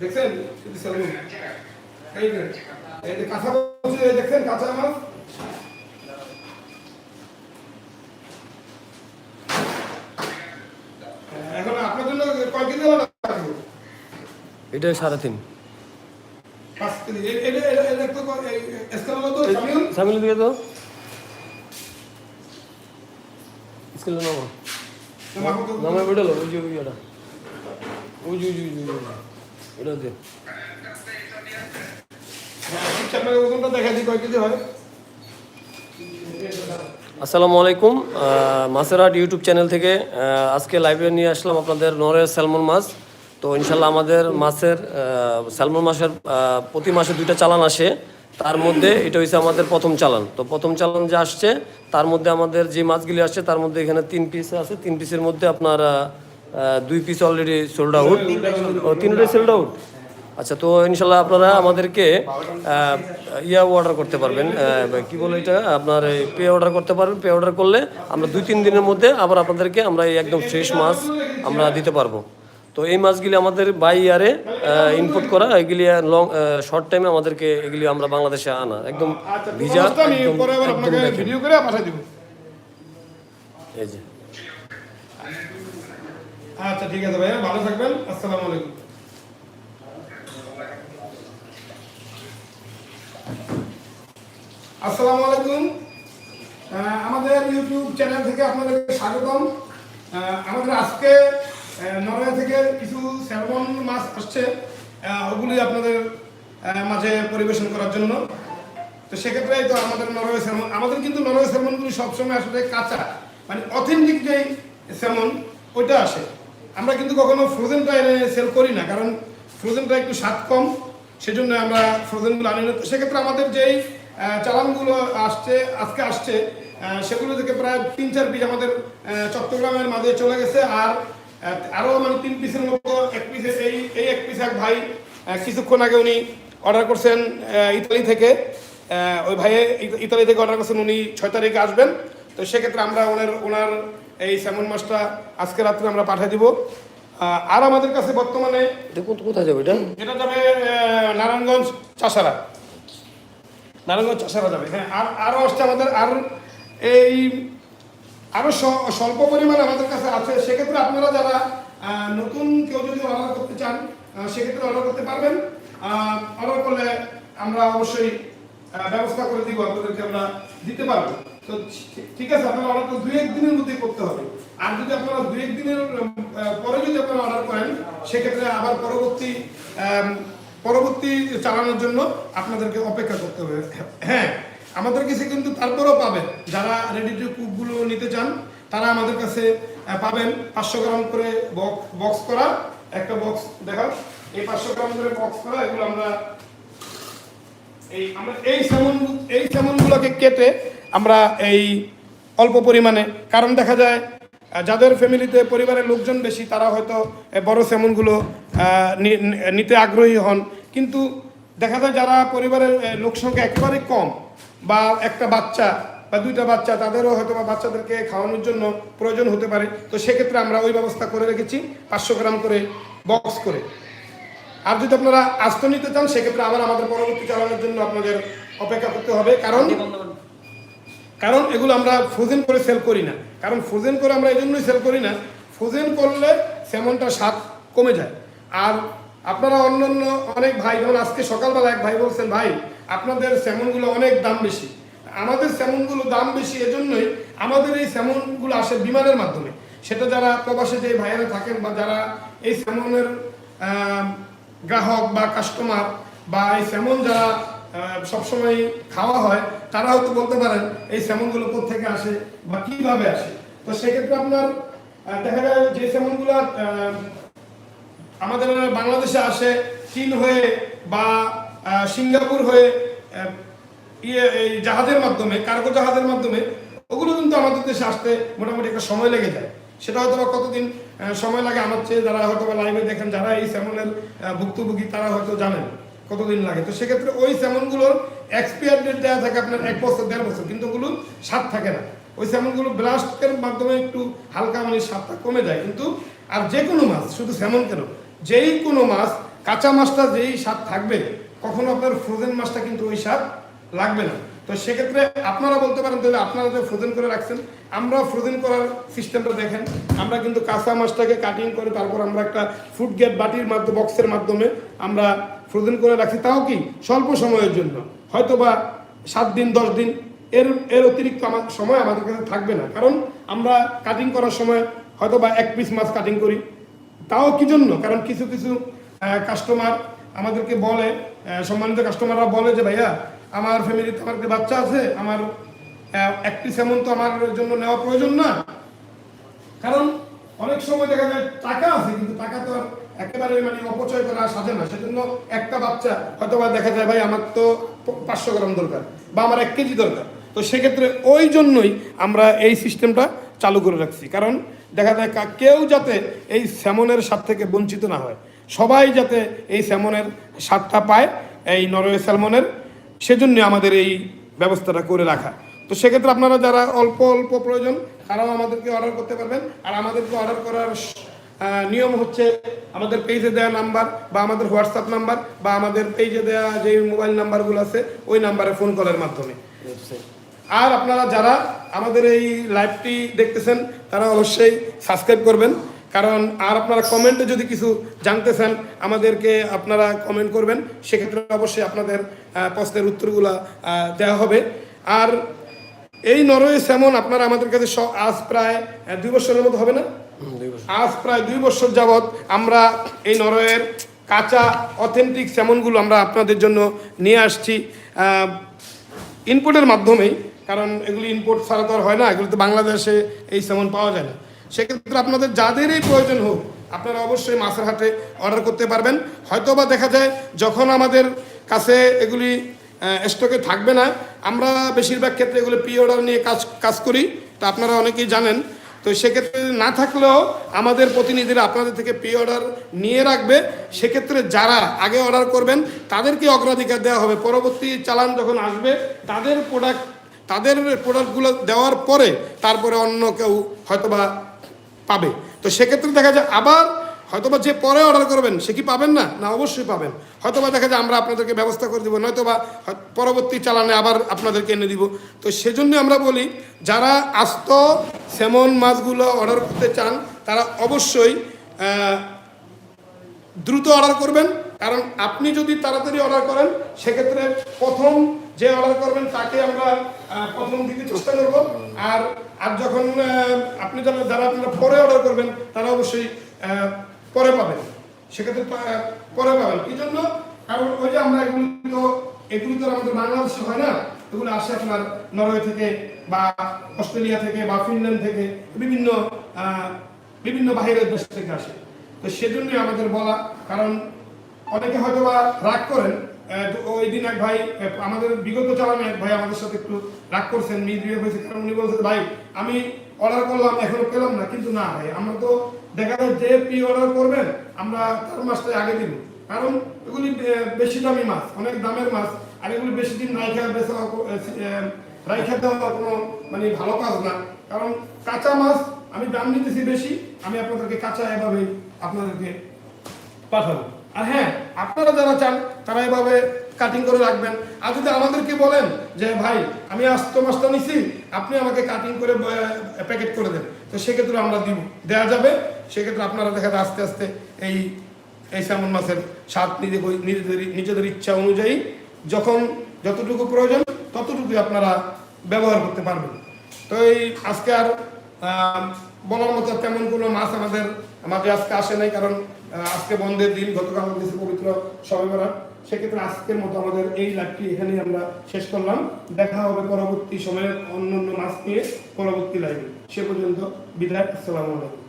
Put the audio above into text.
দেখছেন? এই যে কাঁচা দেখছেন কাঁচা এখন আপনার জন্য কয় এটা সাড়ে তিন। সামিল দিয়ে তো স্কুলে নামো নামো তো নামে বেরোলো ওই যে ওই ওটা ওই যে ওই যে ওই যে, ওই যে। ওটা দে ঠিক আপনাকে ওজনটা দেখা দিই কয় কেজি আসসালামু আলাইকুম হাট ইউটিউব চ্যানেল থেকে আজকে লাইভে নিয়ে আসলাম আপনাদের নরের স্যালমন মাছ তো ইনশাল্লাহ আমাদের মাছের স্যালমন মাছের প্রতি মাসে দুইটা চালান আসে। তার মধ্যে এটা হচ্ছে আমাদের প্রথম চালান। তো প্রথম চালান যে আসছে, তার মধ্যে আমাদের যে মাছগুলি আসছে, তার মধ্যে এখানে তিন পিস আছে। তিন পিসের মধ্যে আপনার দুই পিস অলরেডি সোল্ড আউট ও তিনটাই সোল্ড আউট আচ্ছা তো ইনশাল্লাহ আপনারা আমাদেরকে ইয়া অর্ডার করতে পারবেন। কি বলে এটা? আপনার পে অর্ডার করতে পারবেন। পে অর্ডার করলে আমরা দুই, তিন দিনের মধ্যে আবার আপনাদেরকে আমরা একদম ফ্রেশ মাছ আমরা দিতে পারব। তো এই মাছগুলি আমাদের বাই ইয়ারে ইনপুট করা এগুলি লং শর্ট টাইমে আমাদেরকে এগুলি আমরা বাংলাদেশে আনা। একদম আচ্ছা ভিজা এই যে। আচ্ছা ঠিক আছে ভাইয়া ভালো থাকবেন। আসসালামু আলাইকুম। আসসালামু আলাইকুম। আমাদের ইউটিউব চ্যানেল থেকে আপনাদেরকে স্বাগতম। আমাদের আজকে নরওয়ে থেকে কিছু স্যালমন মাছ আসছে ওগুলি আপনাদের মাঝে পরিবেশন করার জন্য। তো সেক্ষেত্রে তো আমাদের নরওয়ে স্যালমন আমাদের কিন্তু নরওয়ে স্যালমনগুলি সবসময় আসলে কাঁচা মানে অথেন্টিক যেই স্যালমন ওইটা আসে। আমরা কিন্তু কখনো ফ্রোজেনটা এনে সেল করি না, কারণ ফ্রোজেনটা একটু স্বাদ কম, সেজন্য আমরা ফ্রোজেনগুলো আনি না। তো সেক্ষেত্রে আমাদের যেই চালানগুলো আসছে, আজকে আসছে সেগুলো থেকে প্রায় তিন চার পিস আমাদের চট্টগ্রামের মাঝে চলে গেছে। আর আহ, আরও মানে তিন পিসের মতো এক পিসের এই এই এক পিস এক ভাই কিছুক্ষণ আগে উনি অর্ডার করছেন ইতালি থেকে। ওই ভাইয়ে ইতালি থেকে অর্ডার করছেন উনি ছয় তারিখে আসবেন। তো সেক্ষেত্রে আমরা ওনার ওনার এই স্যামন মাছটা আজকে রাত্রে আমরা পাঠিয়ে দিব। আর আমাদের কাছে বর্তমানে কোথায় যাবে এটা? এটা যাবে নারায়ণগঞ্জ চাষারা। নারায়ণগঞ্জ চাষারা যাবে হ্যাঁ। আর আরও আসছে আমাদের আর এই আরও স্বল্প পরিমাণে আমাদের কাছে আছে। সেক্ষেত্রে আপনারা যারা নতুন কেউ যদি অর্ডার করতে চান সেক্ষেত্রে অর্ডার করতে পারবেন। অর্ডার করলে আমরা অবশ্যই ব্যবস্থা করে দিব, আপনাদেরকে আমরা দিতে পারব। তো ঠিক- আছে, আপনারা অর্ডার তো দুই এক দিনের মধ্যেই করতে হবে। আর যদি আপনারা দুই এক দিনের পরে যদি আপনারা অর্ডার করেন, সেক্ষেত্রে আবার পরবর্তী পরবর্তী চালানোর জন্য আপনাদেরকে অপেক্ষা করতে হবে। হ্যাঁ। আমাদের কাছে কিন্তু তারপরেও পাবেন। যারা রেডি টু কুকগুলো নিতে চান তারা আমাদের কাছে পাবেন পাঁচশো গ্রাম করে বক্স করা। একটা বক্স দেখা এই পাঁচশো গ্রাম করে বক্স করা এগুলো আমরা এই আমরা এই স্যামন এই স্যামনগুলোকে কেটে আমরা এই অল্প পরিমাণে কারণ দেখা যায় যাদের ফ্যামিলিতে পরিবারের লোকজন বেশি তারা হয়তো বড় স্যামনগুলো নিতে আগ্রহী হন। কিন্তু দেখা যায় যারা পরিবারের আহ, লোক সংখ্যা একেবারে কম বা একটা বাচ্চা বা দুইটা বাচ্চা, তাদেরও হয়তো বা বাচ্চাদেরকে খাওয়ানোর জন্য প্রয়োজন হতে পারে। তো সেক্ষেত্রে আমরা ওই ব্যবস্থা করে রেখেছি, পাঁচশো গ্রাম করে বক্স করে। আর যদি আপনারা আস্ত নিতে চান, সেক্ষেত্রে আবার আমাদের পরবর্তী চালানোর জন্য আপনাদের অপেক্ষা করতে হবে। কারণ কারণ এগুলো আমরা ফ্রোজেন করে সেল করি না। কারণ ফ্রোজেন করে আমরা এই জন্যই সেল করি না। ফ্রোজেন করলে সেমনটা স্বাদ কমে যায়। আর আপনারা অন্যান্য অনেক ভাই, যেমন আজকে সকালবেলা এক ভাই বলছেন, ভাই আপনাদের স্যামনগুলো অনেক দাম বেশি। আমাদের স্যামনগুলো দাম বেশি এজন্যই আমাদের এই স্যামনগুলো আসে বিমানের মাধ্যমে। সেটা যারা প্রবাসে যে ভাইয়েরা থাকেন বা যারা এই স্যামনের গ্রাহক বা কাস্টমার বা এই স্যামন যারা সবসময় খাওয়া হয় তারা হয়তো বলতে পারেন এই স্যামনগুলো থেকে আসে বা কীভাবে আসে। তো সেক্ষেত্রে আপনার দেখা যায় যে স্যামনগুলো আমাদের বাংলাদেশে আসে চীন হয়ে বা সিঙ্গাপুর হয়ে ইয়ে এই জাহাজের মাধ্যমে, কার্গো জাহাজের মাধ্যমে, ওগুলো কিন্তু আমাদের দেশে আসতে মোটামুটি একটা সময় লেগে যায়। সেটা হয়তো বা কতদিন সময় লাগে আমার চেয়ে, যারা হয়তো বা লাইভে দেখেন, যারা এই স্যামনের ভুক্তভোগী, তারা হয়তো জানেন কতদিন লাগে। তো সেক্ষেত্রে ওই স্যামনগুলোর এক্সপায়ার ডেট দেওয়া থাকে আপনার এক বছর, দেড় বছর, কিন্তু ওগুলো স্বাদ থাকে না। ওই স্যামনগুলো ব্লাস্টের মাধ্যমে একটু হালকা মানে স্বাদটা কমে যায়। কিন্তু আর যে কোনো মাছ, শুধু স্যামন কেন, যেই কোনো মাছ, কাঁচা মাছটা যেই স্বাদ থাকবে কখনো আপনার ফ্রোজেন মাছটা কিন্তু ওই স্বাদ লাগবে না। তো সেক্ষেত্রে আপনারা বলতে পারেন তাহলে আপনারা যে ফ্রোজেন করে রাখছেন, আমরা ফ্রোজেন করার সিস্টেমটা দেখেন। আমরা কিন্তু কাঁচা মাছটাকে কাটিং করে তারপর আমরা একটা ফুড গেট বাটির মাধ্যমে বক্সের মাধ্যমে আমরা ফ্রোজেন করে রাখছি। তাও কি? স্বল্প সময়ের জন্য। হয়তো বা সাত দিন, দশ দিন, এর এর অতিরিক্ত আমার সময় আমাদের কাছে থাকবে না। কারণ আমরা কাটিং করার সময় হয়তো বা এক পিস মাছ কাটিং করি। তাও কি জন্য? কারণ কিছু কিছু কাস্টমার আমাদেরকে বলে সম্মানিত কাস্টমাররা বলে যে, ভাইয়া, আমার ফ্যামিলিতে আমার বাচ্চা আছে, আমার একটি এমন তো আমার জন্য নেওয়া প্রয়োজন না। কারণ অনেক সময় দেখা যায় টাকা আছে, কিন্তু টাকা তো একেবারে মানে অপচয় করা সাজে না। সেজন্য একটা বাচ্চা হয়তো বা দেখা যায়, ভাই, আমার তো পাঁচশো গ্রাম দরকার বা আমার এক কেজি দরকার। তো সেক্ষেত্রে ওই জন্যই আমরা এই সিস্টেমটা চালু করে রাখছি। কারণ দেখা যায় কেউ যাতে এই স্যামনের স্বাদ থেকে বঞ্চিত না হয়। সবাই যাতে এই স্যামনের স্বাদটা পায়, এই নরওয়ে স্যালমনের, সেজন্য আমাদের এই ব্যবস্থাটা করে রাখা। তো সেক্ষেত্রে আপনারা যারা অল্প অল্প প্রয়োজন, তারাও আমাদেরকে অর্ডার করতে পারবেন। আর আমাদেরকে অর্ডার করার নিয়ম হচ্ছে আমাদের পেজে দেওয়া নাম্বার বা আমাদের হোয়াটসঅ্যাপ নাম্বার বা আমাদের পেজে দেওয়া যে মোবাইল নাম্বারগুলো আছে, ওই নাম্বারে ফোন কলের মাধ্যমে। আর আপনারা যারা আমাদের এই লাইভটি দেখতেছেন, তারা অবশ্যই সাবস্ক্রাইব করবেন। কারণ আর আপনারা কমেন্টে যদি কিছু জানতে চান আমাদেরকে আপনারা কমেন্ট করবেন। সেক্ষেত্রে অবশ্যই আপনাদের প্রশ্নের উত্তরগুলো দেওয়া হবে। আর এই নরওয়ে স্যামন আপনারা আমাদের কাছে আজ প্রায় দুই বছরের মতো হবে না। আজ প্রায় দুই বছর যাবৎ আমরা এই নরওয়ের কাঁচা অথেন্টিক স্যামনগুলো আমরা আপনাদের জন্য নিয়ে আসছি। ইনপুটের মাধ্যমেই কারণ এগুলি ইনপুট ছাড়া তো আর হয় না। এগুলো তো বাংলাদেশে এই স্যামন পাওয়া যায় না। সেক্ষেত্রে আপনাদের যাদেরই প্রয়োজন হোক, আপনারা অবশ্যই মাছের হাটে অর্ডার করতে পারবেন। হয়তো বা দেখা যায় যখন আমাদের কাছে এগুলি স্টকে থাকবে না, আমরা বেশিরভাগ ক্ষেত্রে এগুলো প্রি অর্ডার নিয়ে কাজ কাজ করি। তা আপনারা অনেকেই জানেন। তো সেক্ষেত্রে না থাকলেও আমাদের প্রতিনিধিরা আপনাদের থেকে প্রি অর্ডার নিয়ে রাখবে। সেক্ষেত্রে যারা আগে অর্ডার করবেন, তাদেরকে অগ্রাধিকার দেওয়া হবে। পরবর্তী চালান যখন আসবে, তাদের প্রোডাক্ট তাদের প্রোডাক্টগুলো দেওয়ার পরে তারপরে অন্য কেউ হয়তোবা পাবে। তো সেক্ষেত্রে দেখা যায় আবার হয়তোবা যে পরে অর্ডার করবেন, সে কি পাবেন না? না, অবশ্যই পাবেন। হয়তোবা দেখা যায় আমরা আপনাদেরকে ব্যবস্থা করে দেবো, নয়তোবা পরবর্তী চালানে আবার আপনাদেরকে এনে দিব। তো সেজন্য আমরা বলি, যারা আস্ত সেমন মাছগুলো অর্ডার করতে চান, তারা অবশ্যই দ্রুত অর্ডার করবেন। কারণ আপনি যদি তাড়াতাড়ি অর্ডার করেন, সেক্ষেত্রে প্রথম যে অর্ডার করবেন, তাকে আমরা প্রথম দিতে চেষ্টা করব। আর আর যখন আপনি যারা যারা আপনারা পরে অর্ডার করবেন, তারা অবশ্যই পরে পাবেন। সেক্ষেত্রে পরে পাবেন। কি জন্য, কারণ ওই যে আমরা এগুলো তো এগুলো তো আমাদের বাংলাদেশে হয় না। এগুলো আসে আপনার নরওয়ে থেকে বা অস্ট্রেলিয়া থেকে বা ফিনল্যান্ড থেকে, বিভিন্ন বিভিন্ন বাহিরের দেশ থেকে আসে। তো সেজন্যই আমাদের বলা, কারণ অনেকে হয়তো বা রাগ করেন ওই দিন এক ভাই আমাদের বিগত চালানে এক ভাই আমাদের সাথে একটু রাগ করছেন মিসবিহেভ হয়েছে, কারণ উনি বলছেন ভাই, আমি অর্ডার করলাম, এখনও পেলাম না, কিন্তু না ভাই, আমরা তো দেখা যায় যে পি অর্ডার করবেন, আমরা তার মাসটাই আগে দিব। কারণ এগুলি বেশি দামি মাছ, অনেক দামের মাছ, আর এগুলি বেশি দিন রাইখা বেচা রাইখা দেওয়া কোনো মানে ভালো কাজ না। কারণ কাঁচা মাছ আমি দাম নিতেছি বেশি, আমি আপনাদেরকে কাঁচা এভাবে আপনাদেরকে পাঠাবো। আর হ্যাঁ আপনারা যারা চান তারা এভাবে কাটিং করে রাখবেন। আর যদি আমাদেরকে বলেন যে, ভাই, আমি আস্ত মাছটা নিছি, আপনি আমাকে কাটিং করে প্যাকেট করে দেন। তো সেক্ষেত্রে আমরা দিব। দেওয়া যাবে, সেক্ষেত্রে আপনারা দেখা যায় আস্তে আস্তে এই এই স্যামন মাছের স্বাদ নিজে নিজেদের নিজেদের ইচ্ছা অনুযায়ী যখন যতটুকু প্রয়োজন ততটুকুই আপনারা ব্যবহার করতে পারবেন। তো এই আজকে আর বলার মতো তেমন কোনো মাছ আমাদের মাঝে আজকে আসে নাই, কারণ আজকে বন্ধের দিন, গতকাল পবিত্র সবে বেড়া সেক্ষেত্রে আজকের মতো আমাদের এই লাইভটি এখানেই আমরা শেষ করলাম। দেখা হবে পরবর্তী সময়ে অন্য অন্য মাছ নিয়ে পরবর্তী লাইভে সে পর্যন্ত বিদায়, আসসালামু আলাইকুম।